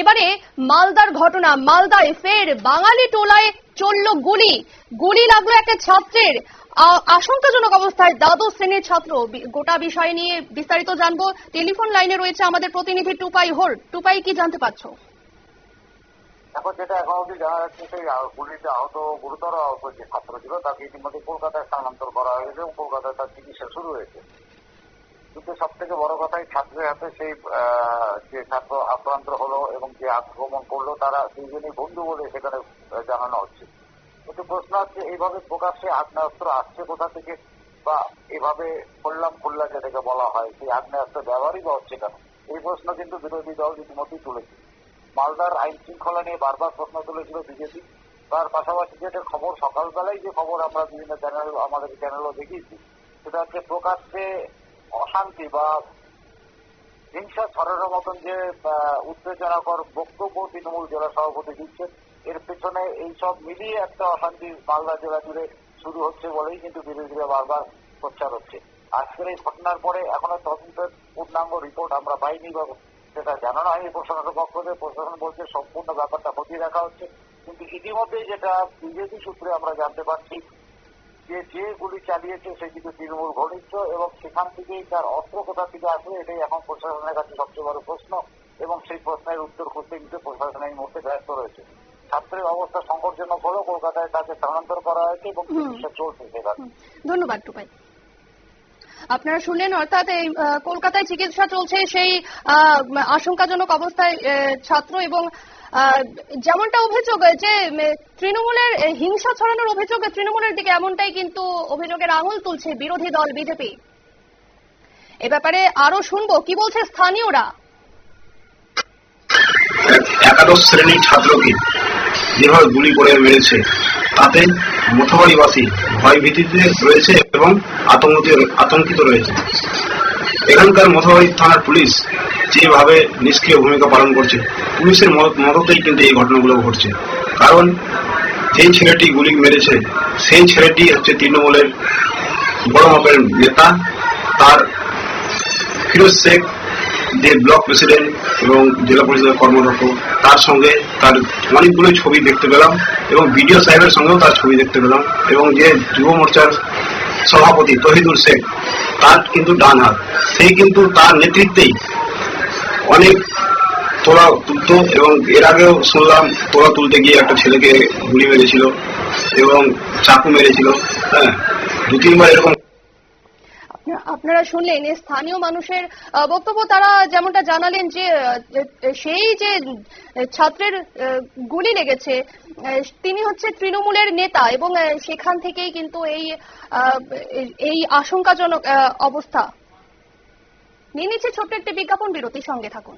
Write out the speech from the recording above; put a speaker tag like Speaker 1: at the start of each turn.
Speaker 1: এবারে মালদার ঘটনা, মালদায় ফের বাঙালি টোলায় চলল গুলি। গুলি লাগল একটা ছাত্রের। আশঙ্কাজনক অবস্থায় দ্বাদশ শ্রেণির ছাত্র। গোটা বিষয় নিয়ে বিস্তারিত জানব। টেলিফোন লাইনে রয়েছে আমাদের প্রতিনিধি টুপাই হোর টুপাই, কি জানতে পারছ?
Speaker 2: এখন যেটা এখন অবধি জানা যাচ্ছে, সেই গুলিতে আহত গুরুতর আহত যে ছাত্র ছিল, তাকে ইতিমধ্যে কলকাতায় স্থানান্তর করা হয়েছে এবং কলকাতায় তার চিকিৎসা শুরু হয়েছে। কিন্তু সব থেকে বড় কথা ছাত্রের হাতে সেই যে ছাত্র আক্রান্ত হলো এবং যে আক্রমণ করল, তারা দুজনই বন্ধু বলে সেখানে জানানো হচ্ছে। কিন্তু প্রশ্ন হচ্ছে, এইভাবে প্রকাশ্যে আগ্নেয়াস্ত্র আসছে কোথা থেকে? বা এভাবে করলাম খুল্লা যেটাকে বলা হয়, সেই আগ্নেয়াস্ত্র ব্যবহারই বা হচ্ছে কেন? এই প্রশ্ন কিন্তু বিরোধী দল ইতিমধ্যেই তুলেছে। মালদার আইন শৃঙ্খলা নিয়ে বারবার প্রশ্ন তুলেছিল বিজেপি। তার পাশাপাশি যেটা খবর সকালবেলায় যে খবর আমরা বিভিন্ন চ্যানেল আমাদের চ্যানেলও দেখিয়েছি, সেটা হচ্ছে প্রকাশ্যে অশান্তি বা হিংসা ছড়ানোর মতন যে উত্তেজনাকর বক্তব্য তৃণমূল জেলা সভাপতি দিচ্ছে এর পেছনে এই সব মিলিয়ে একটা অশান্তি মালদা জেলা জুড়ে শুরু হচ্ছে বলেই কিন্তু বিরোধীরা বারবার প্রচার হচ্ছে। আজকের এই ঘটনার পরে এখনও তদন্তের পূর্ণাঙ্গ রিপোর্ট আমরা পাইনি বা সেটা জানানো হয়নি প্রশাসনের পক্ষ থেকে প্রশাসন বলছে সম্পূর্ণ ব্যাপারটা খতিয়ে দেখা হচ্ছে। কিন্তু ইতিমধ্যেই যেটা বিজেপি সূত্রে আমরা জানতে পারছি যে যে গুলি চালিয়েছে সে কিন্তু তৃণমূল ঘনিষ্ঠ এবং সেখান থেকেই তার অস্ত্র কোথা থেকে আসবে এটাই এখন প্রশাসনের কাছে সবচেয়ে বড় প্রশ্ন এবং সেই প্রশ্নের উত্তর খুঁজতে কিন্তু প্রশাসন এই মুহূর্তে ব্যস্ত রয়েছে। ছাত্রের অবস্থা সংকটজনক হলেও কলকাতায় তাকে স্থানান্তর করা হয়েছে এবং চিকিৎসা চলছে সেখানে।
Speaker 1: ধন্যবাদ টুপাই। আপনারা শুনলেন, অর্থাৎ এই কলকাতায় চিকিৎসা চলছে সেই আশঙ্কাজনক অবস্থায় ছাত্র এবং যেমনটা অভিযোগ যে তৃণমূলের হিংসা ছড়ানোর অভিযোগ তৃণমূলের দিকে এমনটাই কিন্তু অভিযোগের আঙুল তুলছে বিরোধী দল, বিজেপি। এ ব্যাপারে আরও শুনব। কি বলছে স্থানীয়রা?
Speaker 3: একাদশ শ্রেণির ছাত্রকে যেভাবে গুলি করে মেরেছে তাতে মথবাড়িবাসী ভয়ভীতিতে রয়েছে এবং আতঙ্কিত রয়েছে। এখানকার মথবাড়ি থানার পুলিশ যেভাবে নিষ্ক্রিয় ভূমিকা পালন করছে, পুলিশের মদতেই কিন্তু এই ঘটনাগুলো ঘটছে। কারণ যেই ছেলেটি গুলি মেরেছে, সেই ছেলেটি হচ্ছে তৃণমূলের বড় মাপের নেতা। তার ফিরোজ শেখ যে ব্লক প্রেসিডেন্ট এবং জেলা পরিষদের কর্মরত তার সঙ্গে তার অনেকগুলো ছবি দেখতে পেলাম এবং বিডিও সাহেবের সঙ্গেও তার ছবি দেখতে পেলাম এবং যে যুব মোর্চার সভাপতি তহিদুল শেখ, তার কিন্তু ডান হাত। সেই কিন্তু তার নেতৃত্বেই অনেক তোলা তুলতো এবং এর আগেও শুনলাম, তোলা তুলতে গিয়ে একটা ছেলেকে গুলি মেরেছিল এবং চাকু মেরেছিল হ্যাঁ দু তিনবার এরকম
Speaker 1: আপনারা- শুনলেন স্থানীয় মানুষের বক্তব্য, তারা যেমনটা জানালেন যে সেই যে ছাত্রের গুলি লেগেছে তিনি হচ্ছে তৃণমূলের নেতা এবং সেখান থেকেই কিন্তু এই এই আশঙ্কাজনক অবস্থা। নিয়ে নিচ্ছে ছোট্ট একটি বিজ্ঞাপন, বিরতির সঙ্গে থাকুন।